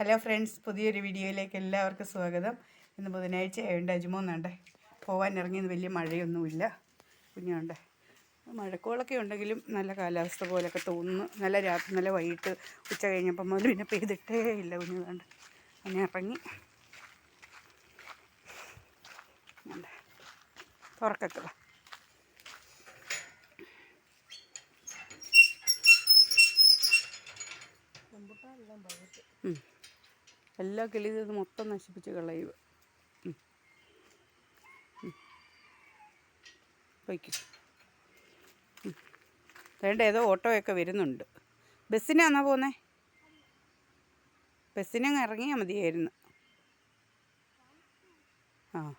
Hello friends പുതിയൊരു വീഡിയോയിലേക്ക് എല്ലാവർക്കും സ്വാഗതം. ഇന്ന് ബുധനാഴ്ച ആയതുകൊണ്ട് അജുമോന്നുണ്ട് പോകാൻ ഇറങ്ങിയത് വലിയ മഴയൊന്നുമില്ല. കുഞ്ഞുണ്ട് മഴക്കോളൊക്കെ ഉണ്ടെങ്കിലും നല്ല കാലാവസ്ഥ പോലൊക്കെ തോന്നുന്നു. നല്ല രാത്രി നല്ല വൈകിട്ട് ഉച്ച കഴിഞ്ഞപ്പം മുതൽ പിന്നെ പെയ്തിട്ടേ ഇല്ല കുഞ്ഞുണ്ട് അങ്ങനെ ഇറങ്ങി. ഉണ്ട്. എല്ലാ കിളി ഇത് മൊത്തം നശിപ്പിച്ച് കളയുക. വേണ്ട ഏതോ ഓട്ടോയൊക്കെ വരുന്നുണ്ട്. ബസ്സിനാന്നാ പോന്നേ? ബസ്സിനങ്ങ് ഇറങ്ങിയാൽ മതിയായിരുന്നു. ആ.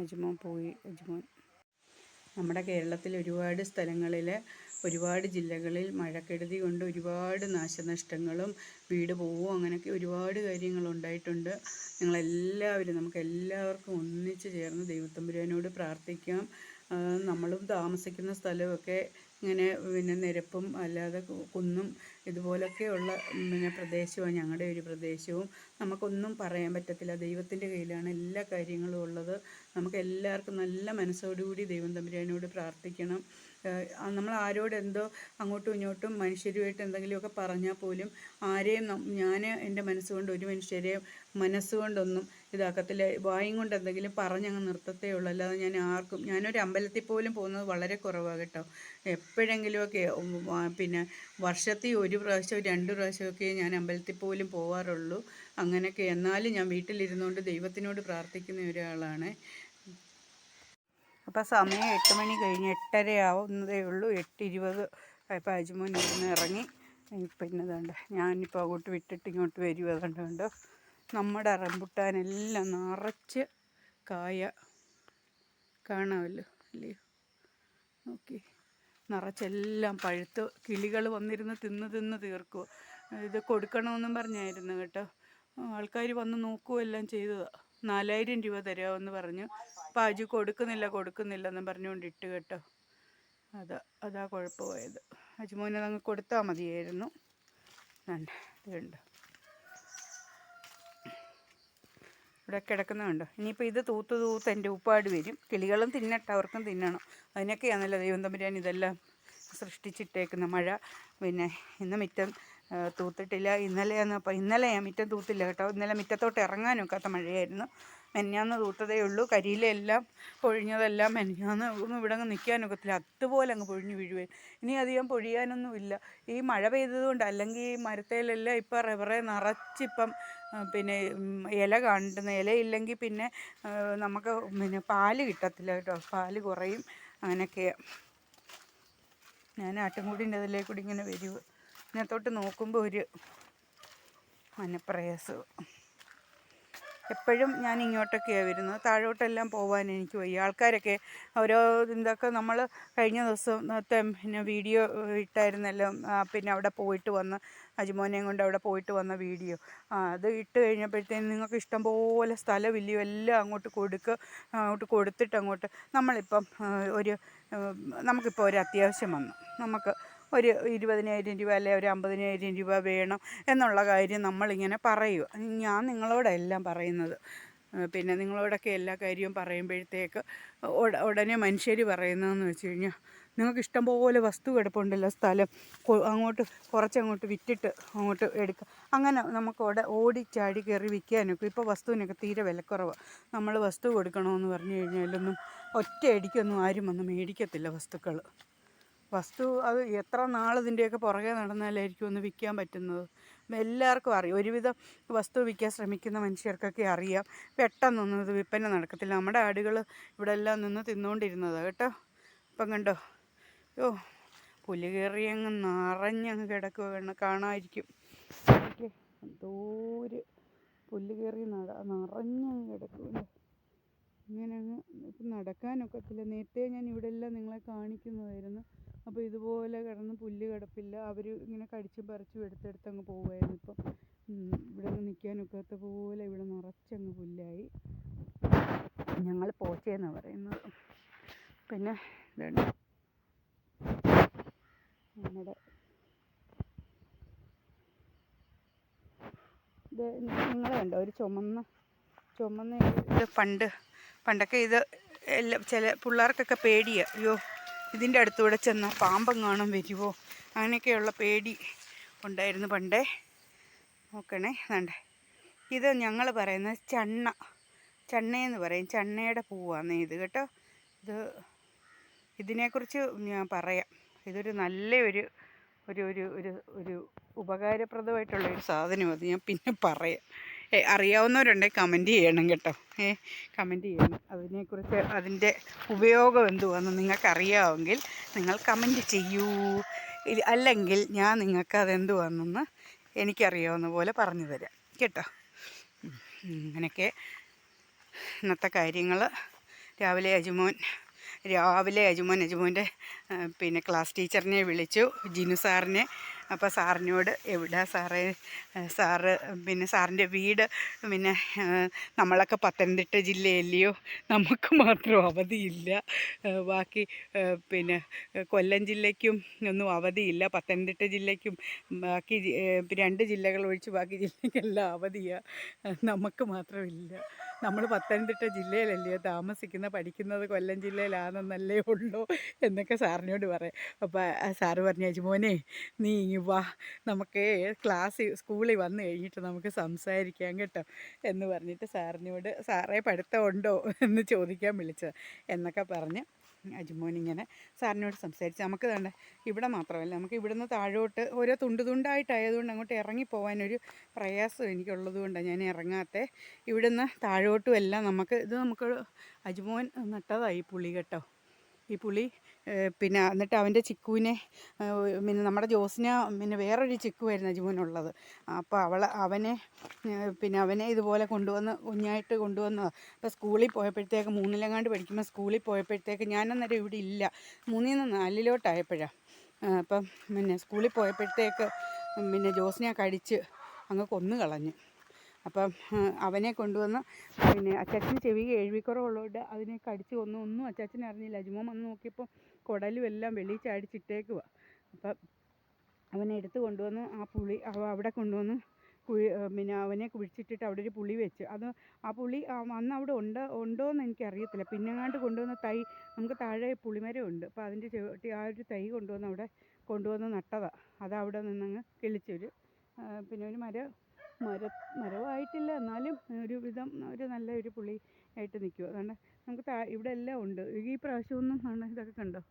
അജുമോൻ പോയി അജുമോൻ. നമ്മുടെ കേരളത്തിൽ ഒരുപാട് സ്ഥലങ്ങളിൽ ഒരുപാട് ജില്ലകളിൽ മഴക്കെടുതി കൊണ്ട് ഒരുപാട് നാശനഷ്ടങ്ങളും വീട് പോവും അങ്ങനെയൊക്കെ ഒരുപാട് കാര്യങ്ങൾ ഉണ്ടായിട്ടുണ്ട്. ഞങ്ങളെല്ലാവരും നമുക്ക് എല്ലാവർക്കും ഒന്നിച്ച് ചേർന്ന് ദൈവത്തമ്പുരാനോട് പ്രാർത്ഥിക്കാം. നമ്മളും താമസിക്കുന്ന സ്ഥലമൊക്കെ ഇങ്ങനെ പിന്നെ നിരപ്പും അല്ലാതെ കുന്നും ഇതുപോലൊക്കെയുള്ള പിന്നെ പ്രദേശമാണ് ഞങ്ങളുടെ ഒരു പ്രദേശവും. നമുക്കൊന്നും പറയാൻ പറ്റത്തില്ല. ദൈവത്തിന്റെ കയ്യിലാണ് എല്ലാ കാര്യങ്ങളും ഉള്ളത്. നമുക്ക് എല്ലാവർക്കും നല്ല മനസ്സോടുകൂടി ദൈവം തമ്പുരാനോട് പ്രാർത്ഥിക്കണം. നമ്മൾ ആരോട് എന്തോ അങ്ങോട്ടും ഇങ്ങോട്ടും മനുഷ്യരുമായിട്ട് എന്തെങ്കിലുമൊക്കെ പറഞ്ഞാൽ പോലും ആരെയും ഞാൻ എന്റെ മനസ്സുകൊണ്ട് ഒരു മനുഷ്യരെയും മനസ്സുകൊണ്ടൊന്നും ഇതാക്കത്തില്ല. വായും കൊണ്ട് എന്തെങ്കിലും പറഞ്ഞങ്ങ് നിർത്തത്തേ ഉള്ളൂ. അല്ലാതെ ഞാൻ ആർക്കും ഞാനൊരു അമ്പലത്തിൽ പോലും പോകുന്നത് വളരെ കുറവാണ് കേട്ടോ. എപ്പോഴെങ്കിലുമൊക്കെ പിന്നെ വർഷത്തിൽ ഒരു പ്രാവശ്യം രണ്ട് പ്രാവശ്യമൊക്കെ ഞാൻ അമ്പലത്തിൽ പോലും പോവാറുള്ളൂ. അങ്ങനെയൊക്കെ. എന്നാലും ഞാൻ വീട്ടിലിരുന്നുകൊണ്ട് ദൈവത്തിനോട് പ്രാർത്ഥിക്കുന്ന ഒരാളാണ്. അപ്പോൾ സമയം എട്ട് മണി കഴിഞ്ഞ് എട്ടര ആവുന്നതേ ഉള്ളൂ. എട്ട് ഇരുപത് ആയപ്പോൾ അജുമോൻ ഇരുന്ന് ഇറങ്ങി. പിന്നെ ഇതുണ്ട് ഞാനിപ്പോൾ അങ്ങോട്ട് വിട്ടിട്ട് ഇങ്ങോട്ട് വരും കണ്ടോ. നമ്മുടെ റംബുട്ടാനെല്ലാം നിറച്ച് കായ കാണാമല്ലോ അല്ലയോ ഓക്കെ നിറച്ചെല്ലാം പഴുത്ത് കിളികൾ വന്നിരുന്ന് തിന്ന് തിന്ന് തീർക്കുമോ ഇത് കൊടുക്കണമെന്നും പറഞ്ഞായിരുന്നു കേട്ടോ. ആൾക്കാർ വന്ന് നോക്കുകയെല്ലാം ചെയ്തതാണ് നാലായിരം രൂപ തരാമെന്ന് പറഞ്ഞു. അപ്പോൾ അജു കൊടുക്കുന്നില്ല എന്ന് പറഞ്ഞുകൊണ്ട് ഇട്ട് കേട്ടോ. അതാ അതാ കുഴപ്പമായത്. അജുമോനെ അങ്ങ് കൊടുത്താൽ മതിയായിരുന്നു ഇതുണ്ട്. ഇവിടെ കിടക്കുന്നുണ്ട് ഇനിയിപ്പോൾ ഇത് തൂത്ത് തൂത്ത് എന്റെ ഉപ്പാട് വരും. കിളികളും തിന്നട്ടെ അവർക്കും തിന്നണം. അതിനൊക്കെയാണല്ലോ ദൈവം തമ്പുരാൻ ഇതെല്ലാം സൃഷ്ടിച്ചിട്ടേക്കുന്ന മഴ. പിന്നെ ഇന്ന് മിറ്റം തൂത്തിട്ടില്ല. ഇന്നലെയാണ് അപ്പോൾ ഇന്നലെ ഞാൻ മിറ്റം തൂത്തില്ല കേട്ടോ. ഇന്നലെ മുറ്റത്തോട്ട് ഇറങ്ങാനൊക്കാത്ത മഴയായിരുന്നു. മെനിഞ്ഞാന്ന് തൂത്തതേ ഉള്ളൂ. കരിയിലെല്ലാം പൊഴിഞ്ഞതെല്ലാം മെനഞ്ഞാന്ന് ഒന്നും ഇവിടെ അങ്ങ് നിൽക്കാനൊക്കത്തില്ല അതുപോലെ അങ്ങ് പൊഴിഞ്ഞു വീഴുവേ. ഇനി അധികം പൊഴിയാനൊന്നുമില്ല. ഈ മഴ പെയ്തതുകൊണ്ട് അല്ലെങ്കിൽ ഈ മരത്തേലെല്ലാം ഇപ്പം റബ്ബറെ നിറച്ചിപ്പം പിന്നെ ഇല കണ്ടുന്ന ഇലയില്ലെങ്കിൽ പിന്നെ നമുക്ക് പിന്നെ പാൽ കിട്ടത്തില്ല കേട്ടോ. പാൽ കുറയും. അങ്ങനെയൊക്കെ. ഞാൻ ആട്ടുംകൂടിന്റെ അതിലേക്ക് കൂടി ഇങ്ങനെ വരുക ഇതിനകത്തോട്ട് നോക്കുമ്പോൾ ഒരു മനപ്രയാസവും എപ്പോഴും ഞാൻ ഇങ്ങോട്ടൊക്കെയാണ് വരുന്നത്. താഴോട്ടെല്ലാം പോകാൻ എനിക്ക് വയ്യ. ആൾക്കാരൊക്കെ ഓരോ ഇതൊക്കെ നമ്മൾ കഴിഞ്ഞ ദിവസം നേരത്തെ പിന്നെ വീഡിയോ ഇട്ടായിരുന്നല്ലോ. പിന്നെ അവിടെ പോയിട്ട് വന്ന് അജുമോനെയും കൊണ്ട് അവിടെ പോയിട്ട് വന്ന വീഡിയോ. അത് ഇട്ട് കഴിഞ്ഞപ്പോഴത്തേന് നിങ്ങൾക്ക് ഇഷ്ടംപോലെ സ്ഥലമില്ലയോ? എല്ലാം അങ്ങോട്ട് കൊടുക്കുക അങ്ങോട്ട് കൊടുത്തിട്ട് അങ്ങോട്ട് നമ്മളിപ്പം ഒരു നമുക്കിപ്പോൾ ഒരു അത്യാവശ്യം വന്നു. നമുക്ക് ഒരു ഇരുപതിനായിരം രൂപ അല്ലെ ഒരു അമ്പതിനായിരം രൂപ വേണം എന്നുള്ള കാര്യം നമ്മളിങ്ങനെ പറയുക. ഞാൻ നിങ്ങളോടെല്ലാം പറയുന്നത്. പിന്നെ നിങ്ങളോടൊക്കെ എല്ലാ കാര്യവും പറയുമ്പോഴത്തേക്ക് ഉടനെ മനുഷ്യർ പറയുന്നതെന്ന് വെച്ച് കഴിഞ്ഞാൽ നിങ്ങൾക്ക് ഇഷ്ടംപോലെ വസ്തു കിടപ്പുണ്ടല്ലോ സ്ഥലം. അങ്ങോട്ട് കുറച്ചങ്ങോട്ട് വിറ്റിട്ട് അങ്ങോട്ട് എടുക്കുക അങ്ങനെ നമുക്ക് അവിടെ ഓടിച്ചാടി കയറി വിൽക്കാനൊക്കെ ഇപ്പോൾ വസ്തുവിനൊക്കെ തീരെ വിലക്കുറവാണ് നമ്മൾ വസ്തു കൊടുക്കണമെന്ന് പറഞ്ഞു കഴിഞ്ഞാലൊന്നും ഒറ്റയടിക്കൊന്നും ആരും വന്ന് മേടിക്കത്തില്ല വസ്തുക്കൾ വസ്തു അത് എത്ര നാൾ ഇതിന്റെയൊക്കെ പുറകെ നടന്നാലായിരിക്കും ഒന്ന് വിൽക്കാൻ പറ്റുന്നത്. എല്ലാവർക്കും അറിയാം. ഒരുവിധം വസ്തു വിൽക്കാൻ ശ്രമിക്കുന്ന മനുഷ്യർക്കൊക്കെ അറിയാം. പെട്ടെന്നൊന്നും ഇത് വിൽപ്പന നടക്കത്തില്ല. നമ്മുടെ ആടുകൾ ഇവിടെ എല്ലാം നിന്ന് തിന്നുകൊണ്ടിരുന്നതാണ് കേട്ടോ. ഇപ്പം കണ്ടോ? ഓ പുലി കയറി അങ്ങ് നിറഞ്ഞങ്ങ് കിടക്കുക കാണാതിരിക്കും. എന്തോര് പുല്ല് കയറി നട നിറഞ്ഞങ്ങ് കിടക്കുമല്ലോ ഇങ്ങനെ അങ്ങ് നടക്കാനൊക്കത്തില്ല. നേരത്തെ ഞാൻ ഇവിടെ എല്ലാം നിങ്ങളെ കാണിക്കുന്നതായിരുന്നു. അപ്പോൾ ഇതുപോലെ കിടന്ന് പുല്ല് കിടപ്പില്ല. അവർ ഇങ്ങനെ കടിച്ചും പറിച്ചും എടുത്തെടുത്ത് അങ്ങ് പോവുമായിരുന്നു ഇപ്പം. ഇവിടെ നിന്ന് നിൽക്കാനൊക്കാത്ത പോലെ ഇവിടെ നിറച്ചങ്ങ് പുല്ലായി. ഞങ്ങൾ പോച്ചയെന്നാണ് പറയുന്നത്. പിന്നെ ഇതുണ്ട്. നമ്മുടെ ഇത് നിങ്ങൾ കണ്ടോ? ഒരു ചുമന്ന ചുമന്ന ഇത്. പണ്ട് പണ്ടൊക്കെ ഇത് എല്ലാം ചില പിള്ളേർക്കൊക്കെ പേടിയാണ് അയ്യോ ഇതിന്റെ അടുത്തൂടെ ചെന്ന് പാമ്പെങ്ങാനും വരുമോ അങ്ങനെയൊക്കെയുള്ള പേടി ഉണ്ടായിരുന്നു പണ്ടേ. നോക്കണേ വേണ്ടേ ഇത് ഞങ്ങൾ പറയുന്നത് ചണ്ണ. ചണ്ണയെന്ന് പറയും. ചണ്ണയുടെ പൂവാണ് ഇത് കേട്ടോ. ഇത് ഇതിനെക്കുറിച്ച് ഞാൻ പറയാം. ഇതൊരു നല്ല ഒരു ഒരു ഒരു ഒരു ഉപകാരപ്രദമായിട്ടുള്ള സാധനം അത് ഞാൻ പിന്നെ പറയാം. അറിയാവുന്നവരുണ്ടെങ്കിൽ കമന്റ് ചെയ്യണം കേട്ടോ. ഏ കമന്റ് ചെയ്യണം. അതിനെക്കുറിച്ച് അതിന്റെ ഉപയോഗം എന്തുവാന്ന് നിങ്ങൾക്ക് അറിയാമെങ്കിൽ നിങ്ങൾ കമന്റ് ചെയ്യൂ. അല്ലെങ്കിൽ ഞാൻ നിങ്ങൾക്ക് അതെന്തുവാണെന്ന് എനിക്കറിയാവുന്ന പോലെ പറഞ്ഞു തരാം കേട്ടോ. അങ്ങനെയൊക്കെ ഇന്നത്തെ കാര്യങ്ങൾ. രാവിലെ അജുമോൻ രാവിലെ അജുമോൻ അജുമോന്റെ പിന്നെ ക്ലാസ് ടീച്ചറിനെ വിളിച്ചു ജിനു സാറിനെ അപ്പോൾ സാറിനോട് എവിടെ സാറേ? സാറ് പിന്നെ സാറിന്റെ വീട് പിന്നെ നമ്മളൊക്കെ പത്തനംതിട്ട ജില്ലയല്ലയോ? നമുക്ക് മാത്രം അവധിയില്ല. ബാക്കി പിന്നെ കൊല്ലം ജില്ലയ്ക്കും ഒന്നും അവധിയില്ല. പത്തനംതിട്ട ജില്ലയ്ക്കും ബാക്കി രണ്ട് ജില്ലകൾ ഒഴിച്ച് ബാക്കി ജില്ലയ്ക്കെല്ലാം അവധിയാണ് നമുക്ക് മാത്രമില്ല. നമ്മൾ പത്തനംതിട്ട ജില്ലയിലല്ലയോ? താമസിക്കുന്ന പഠിക്കുന്നത് കൊല്ലം ജില്ലയിലാണെന്നല്ലേ ഉള്ളൂ എന്നൊക്കെ സാറിനോട് പറയാം. അപ്പോൾ സാറ് പറഞ്ഞു അജുമോനെ നീ ഇങ്ങ് വാ നമുക്ക് ക്ലാസ് സ്കൂളിൽ വന്ന് കഴിഞ്ഞിട്ട് നമുക്ക് സംസാരിക്കാം കേട്ടോ എന്ന് പറഞ്ഞിട്ട് സാറിനോട് സാറേ പഠിത്തം ഉണ്ടോ? എന്ന് ചോദിക്കാൻ വിളിച്ചത് എന്നൊക്കെ പറഞ്ഞ് അജുമോൻ ഇങ്ങനെ സാറിനോട് സംസാരിച്ച് നമുക്ക് വേണ്ട ഇവിടെ മാത്രമല്ല നമുക്ക് ഇവിടുന്ന് താഴോട്ട് ഓരോ തുണ്ട് തുണ്ടായിട്ടായതുകൊണ്ട് അങ്ങോട്ട് ഇറങ്ങി ഇറങ്ങിപ്പോകാനൊരു പ്രയാസം എനിക്കുള്ളത് കൊണ്ടാണ് ഞാൻ ഇറങ്ങാത്ത. ഇവിടുന്ന് താഴോട്ടും നമുക്ക് ഇത് നമുക്ക് അജുമോൻ നട്ടതായി പുളി കേട്ടോ. ഈ പുളി പിന്നെ എന്നിട്ട് അവന്റെ ചിക്കുവിനെ പിന്നെ നമ്മുടെ ജോസിന് പിന്നെ വേറൊരു ചിക്കുവായിരുന്നു ജീവനുള്ളത് അപ്പോൾ അവൾ അവനെ പിന്നെ അവനെ ഇതുപോലെ കൊണ്ടുവന്ന് കുഞ്ഞായിട്ട് കൊണ്ടുവന്ന് അപ്പോൾ സ്കൂളിൽ പോയപ്പോഴത്തേക്ക് മൂന്നിലെങ്ങാണ്ട് പഠിക്കുമ്പോൾ സ്കൂളിൽ പോയപ്പോഴത്തേക്ക് ഞാനന്നേരം ഇവിടെ ഇല്ല. മൂന്നിൽ നിന്ന് നാലിലോട്ടായപ്പോഴാണ് അപ്പം പിന്നെ സ്കൂളിൽ പോയപ്പോഴത്തേക്ക് പിന്നെ ജോസിനെ കടിച്ച് അങ്ങ് കൊന്നു കളഞ്ഞു അപ്പം അവനെ കൊണ്ടുവന്ന് പിന്നെ അച്ചാച്ചന് ചെവി കേൾവിക്കുറവുള്ളതുകൊണ്ട് അതിനെ കടിച്ച് കൊന്നു. ഒന്നും അച്ചാച്ചന് അറിഞ്ഞില്ല. അജുമോൻ വന്ന് നോക്കിയപ്പോൾ കുടലും എല്ലാം വെളിയിൽ ചാടിച്ചിട്ടേക്കുക അപ്പം അവനെ എടുത്ത് കൊണ്ടുവന്ന് ആ പുളി അവ അവിടെ കൊണ്ടുവന്ന് കുഴി പിന്നെ അവനെ കുഴിച്ചിട്ടിട്ട് അവിടെ ഒരു പുളി വെച്ച്. അത് ആ പുളി അന്ന് അവിടെ ഉണ്ട് ഉണ്ടോ എന്ന് എനിക്കറിയത്തില്ല. പിന്നെങ്ങാണ്ട് കൊണ്ടുവന്ന തൈ നമുക്ക് താഴെ പുളിമരം ഉണ്ട്. അപ്പോൾ അതിന്റെ ചുവട്ടി ആ ഒരു തൈ കൊണ്ടുവന്ന് അവിടെ കൊണ്ടുവന്ന് നട്ടതാണ് അത് അവിടെ നിന്നങ്ങ് കിളിച്ചൊരു പിന്നെ ഒരു മരം മര മരമായിട്ടില്ല എന്നാലും ഒരു വിധം ഒരു നല്ല ഒരു പുളി ആയിട്ട് നിൽക്കും അതുകൊണ്ട് നമുക്ക് താ ഇവിടെ എല്ലാം ഉണ്ട്. ഈ പ്രാവശ്യമൊന്നും ആണ് ഇതൊക്കെ കണ്ടോ?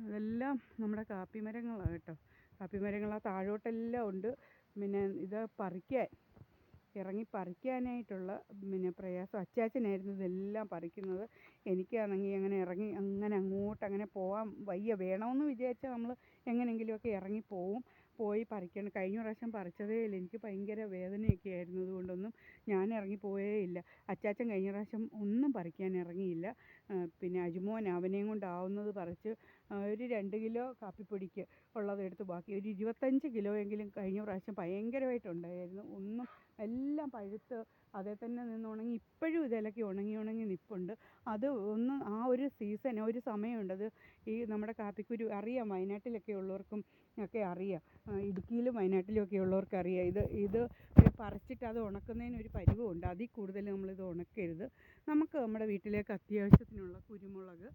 ഇതെല്ലാം നമ്മുടെ കാപ്പി മരങ്ങളാണ് കേട്ടോ. കാപ്പി മരങ്ങൾ ആ താഴോട്ടെല്ലാം ഉണ്ട്. പിന്നെ ഇത് പറിക്കാൻ ഇറങ്ങി പറിക്കാനായിട്ടുള്ള പിന്നെ പ്രയാസം. അച്ചാച്ചനായിരുന്നു ഇതെല്ലാം പറിക്കുന്നത്. എനിക്കാണെങ്കിൽ അങ്ങനെ ഇറങ്ങി അങ്ങനെ അങ്ങോട്ട് അങ്ങനെ പോകാൻ വയ്യ. വേണമെന്ന് വിചാരിച്ചാൽ നമ്മൾ എങ്ങനെയെങ്കിലുമൊക്കെ ഇറങ്ങി പോവും. പോയി പറിക്കണം. കഴിഞ്ഞ പ്രാവശ്യം പറിച്ചതേ ഇല്ല. എനിക്ക് ഭയങ്കര വേദനയൊക്കെ ആയിരുന്നു. അതുകൊണ്ടൊന്നും ഞാൻ ഇറങ്ങി പോയേ ഇല്ല. അച്ചാച്ചൻ കഴിഞ്ഞ പ്രാവശ്യം ഒന്നും പറിക്കാൻ ഇറങ്ങിയില്ല. പിന്നെ അജുമോൻ അവനെയും കൊണ്ടാവുന്നത് പറിച്ച് ഒരു രണ്ട് കിലോ കാപ്പിപ്പൊടിക്ക് ഉള്ളത് എടുത്ത് ബാക്കി ഒരു ഇരുപത്തഞ്ച് കിലോ എങ്കിലും കഴിഞ്ഞ പ്രാവശ്യം ഭയങ്കരമായിട്ടുണ്ടായിരുന്നു. ഒന്നും എല്ലാം പഴുത്ത് അതേ തന്നെ നിന്ന് ഉണങ്ങി ഇപ്പോഴും ഇതിലൊക്കെ ഉണങ്ങി ഉണങ്ങി നിൽപ്പുണ്ട് അത് ഒന്ന് ആ ഒരു സീസൺ ഒരു സമയമുണ്ട്. അത് ഈ നമ്മുടെ കാപ്പിക്കുരു അറിയാം വയനാട്ടിലൊക്കെ ഉള്ളവർക്കും ഒക്കെ അറിയാം. ഇടുക്കിയിലും വയനാട്ടിലും ഒക്കെ ഉള്ളവർക്ക് അറിയാം. ഇത് ഇത് പറിച്ചിട്ട് അത് ഉണക്കുന്നതിന് ഒരു പരുവമുണ്ട് അതിൽ കൂടുതൽ നമ്മളിത് ഉണക്കരുത്. നമുക്ക് നമ്മുടെ വീട്ടിലേക്ക് അത്യാവശ്യത്തിനുള്ള കുരുമുളക്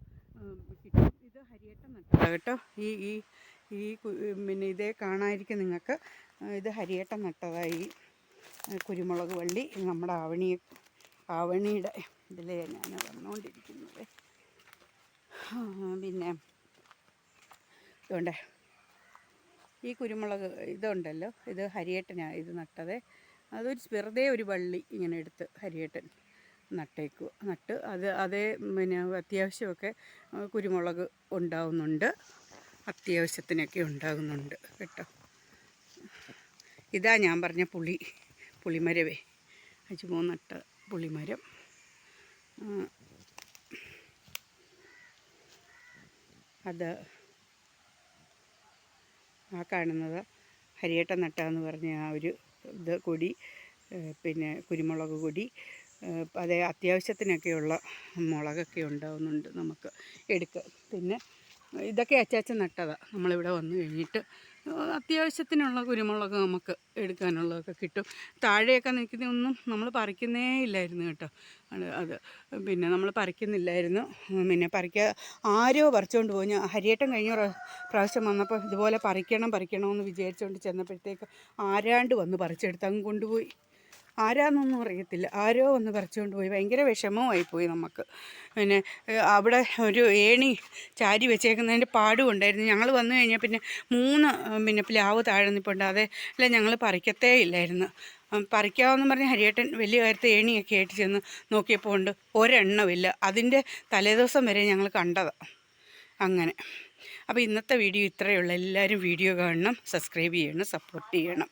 കിട്ടും. ഇത് ഹരിയേട്ടൻ നട്ടതാണ് കേട്ടോ. ഈ ഈ ഈ പിന്നെ ഇതേ കാണാതിരിക്കും നിങ്ങൾക്ക് ഇത് ഹരിയേട്ടൻ ഏ, കുരുമുളക് വള്ളി നമ്മുടെ ആവണി ആവണിയുടെ ഇതിലേ ഞാൻ വന്നുകൊണ്ടിരിക്കുന്നത് പിന്നെ ഇതുകൊണ്ടേ ഈ കുരുമുളക് ഇതുണ്ടല്ലോ ഇത് ഹരിയേട്ടനാണ് ഇത് നട്ടത്. അതൊരു വെറുതെ ഒരു വള്ളി ഇങ്ങനെ എടുത്ത് ഹരിയേട്ടൻ നട്ടേക്കുക നട്ട് അത് അതേ പിന്നെ അത്യാവശ്യമൊക്കെ കുരുമുളക് ഉണ്ടാവുന്നുണ്ട് അത്യാവശ്യത്തിനൊക്കെ ഉണ്ടാകുന്നുണ്ട് കേട്ടോ. ഇതാ ഞാൻ പറഞ്ഞ പുളി. പുളിമരവേ. അജുമോ നട്ട പുളിമരം അത് ആ കാണുന്നത് ഹരിയേട്ട നട്ട എന്ന് പറഞ്ഞ ആ ഒരു ഇത് കൊടി പിന്നെ കുരുമുളക് കൊടി അത് അതേ അത്യാവശ്യത്തിനൊക്കെയുള്ള മുളകൊക്കെ ഉണ്ടാവുന്നുണ്ട് നമുക്ക് എടുക്കുക പിന്നെ ഇതൊക്കെ അച്ചാച്ച നട്ടതാണ് നമ്മളിവിടെ വന്നു കഴിഞ്ഞിട്ട് അത്യാവശ്യത്തിനുള്ള കുരുമുളക് നമുക്ക് എടുക്കാനുള്ളതൊക്കെ കിട്ടും. താഴെയൊക്കെ നിൽക്കുന്നതൊന്നും നമ്മൾ പറിക്കുന്നേ ഇല്ലായിരുന്നു കേട്ടോ. അത് അത് പിന്നെ നമ്മൾ പറിക്കുന്നില്ലായിരുന്നു. പിന്നെ പറിക്കുക ആരോ പറിച്ചുകൊണ്ട് പോയി. ഞാൻ ഹരിയേട്ടൻ കഴിഞ്ഞ പ്രാവശ്യം വന്നപ്പോൾ ഇതുപോലെ പറിക്കണം പറിക്കണമെന്ന് വിചാരിച്ചുകൊണ്ട് ചെന്നപ്പോഴത്തേക്ക് ആരാണ്ട് വന്ന് പറിച്ചെടുത്ത് അങ്ങ് കൊണ്ടുപോയി. ആരാന്നൊന്നും അറിയത്തില്ല. ആരോ ഒന്ന് പറിച്ചുകൊണ്ട് പോയി. ഭയങ്കര വിഷമമായി പോയി നമുക്ക്. പിന്നെ അവിടെ ഒരു ഏണി ചാരി വെച്ചേക്കുന്നതിന്റെ പാടും ഉണ്ടായിരുന്നു. ഞങ്ങൾ വന്നു കഴിഞ്ഞാൽ പിന്നെ മൂന്ന് പിന്നെ പ്ലാവ് താഴെ നിൽപ്പുണ്ട് അല്ല ഞങ്ങൾ പറിക്കത്തേ ഇല്ലായിരുന്നു. പറിക്കാമെന്ന് പറഞ്ഞ് ഹരിയേട്ടൻ വലിയ കാര്യത്തെ ഏണിയൊക്കെ ആയിട്ട് ചെന്ന് നോക്കിയപ്പോൾ ഉണ്ട് ഒരെണ്ണമില്ല. അതിന്റെ തലേദിവസം വരെ ഞങ്ങൾ കണ്ടതാണ് അങ്ങനെ. അപ്പോൾ ഇന്നത്തെ വീഡിയോ ഇത്രയേ ഉള്ളൂ. എല്ലാവരും വീഡിയോ കാണണം സബ്സ്ക്രൈബ് ചെയ്യണം സപ്പോർട്ട് ചെയ്യണം.